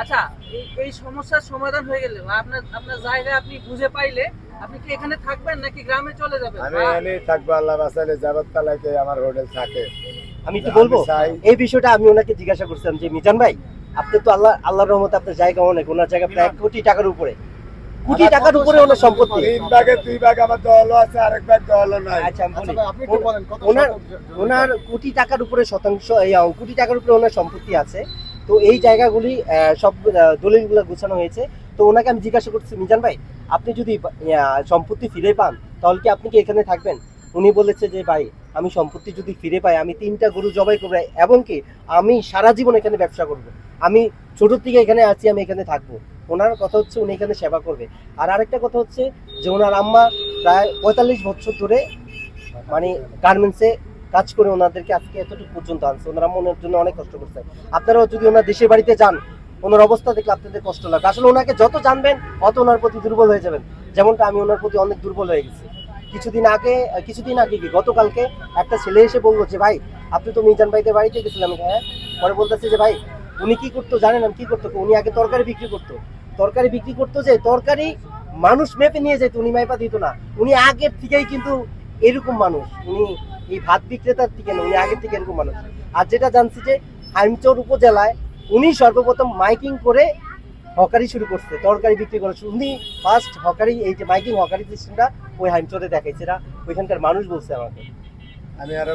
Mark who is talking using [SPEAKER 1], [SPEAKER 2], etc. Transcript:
[SPEAKER 1] আচ্ছা এই এই সমস্যার সমাধান হয়ে গেলে আপনার আপনার জায়গায় আপনি বুঝে পাইলে আপনি কি এখানে থাকবেন নাকি গ্রামে চলে যাবেন?
[SPEAKER 2] আমি এনে থাকব আল্লাহ বাসালে যাবার তালাকে আমার হোটেল থাকে।
[SPEAKER 3] আমি বলব এই বিষয়টা আমি ওনাকে জিজ্ঞাসা করছিলাম যে মিজান ভাই আপনি তো আল্লাহ আল্লাহর রহমতে আপনার জায়গা অনেক ওনার জায়গা প্রায় এক কোটি টাকার উপরে। কোটি টাকার উপরে ওনার সম্পত্তি?
[SPEAKER 2] তিন ভাগে দুই ভাগ আমার দলও আছে আরেক ভাগ দলও নাই।
[SPEAKER 3] আচ্ছা আমি বলি ওনার ওনার কোটি টাকার উপরে শতাংশ এই কোটি টাকার উপরে ওনার সম্পত্তি আছে। তো এই জায়গাগুলি সব দলিলগুলো গুছানো হয়েছে। তো ওনাকে আমি জিজ্ঞাসা করছি মিজান ভাই আপনি যদি সম্পত্তি ফিরে পান তাহলে কি আপনি কি এখানে থাকবেন? উনি বলেছে যে ভাই আমি সম্পত্তি যদি ফিরে পাই আমি তিনটা গরু জবাই করব এবং কি আমি সারা জীবন এখানে ব্যবসা করব। আমি ছোটোর থেকে এখানে আছি আমি এখানে থাকব। ওনার কথা হচ্ছে উনি এখানে সেবা করবে। আর আরেকটা কথা হচ্ছে যে ওনার আম্মা প্রায় পঁয়তাল্লিশ বছর ধরে মানে গার্মেন্টসে কাজ করে ওনাদেরকে আজকে এতটুকু পর্যন্ত আনছে। ওনারা মনের জন্য অনেক কষ্ট করছে। আপনারাও যদি ওনার দেশের বাড়িতে যান, ওনার অবস্থা দেখলে আপনাদের কষ্ট লাগে আসলে ওনাকে যত জানবেন, অত ওনার প্রতি দুর্বল হয়ে যাবেন। যেমনটা আমি ওনার প্রতি অনেক দুর্বল হয়ে গেছি। কিছুদিন আগে কিছুদিন আগে কি, গতকালকে একটা ছেলে এসে বলল যে, ভাই, আপনি তো মিজান ভাইদের বাড়িতে গেছিলাম হ্যাঁ। পরে বলতেছে যে, ভাই, উনি কি করতো জানেন? আমি কি করতো? উনি আগে তরকারি বিক্রি করতো। তরকারি বিক্রি করতো যে তরকারি মানুষ মেপে নিয়ে যেত, উনি মাইপা দিত না। উনি আগের থেকেই কিন্তু এরকম মানুষ। উনি এই ভাত বিক্রেতার থেকে না, উনি আগের থেকে এরকম মানুষ। আর যেটা জানছি যে হাইমচর উপজেলায় উনি সর্বপ্রথম মাইকিং করে হকারি শুরু করছে, তরকারি বিক্রি করে। উনি ফার্স্ট হকারি, এই যে মাইকিং হকারি সিস্টেমটা ওই হাইমচরে দেখাইছে। ওইখানকার মানুষ বলছে আমাকে।
[SPEAKER 2] আমি আরও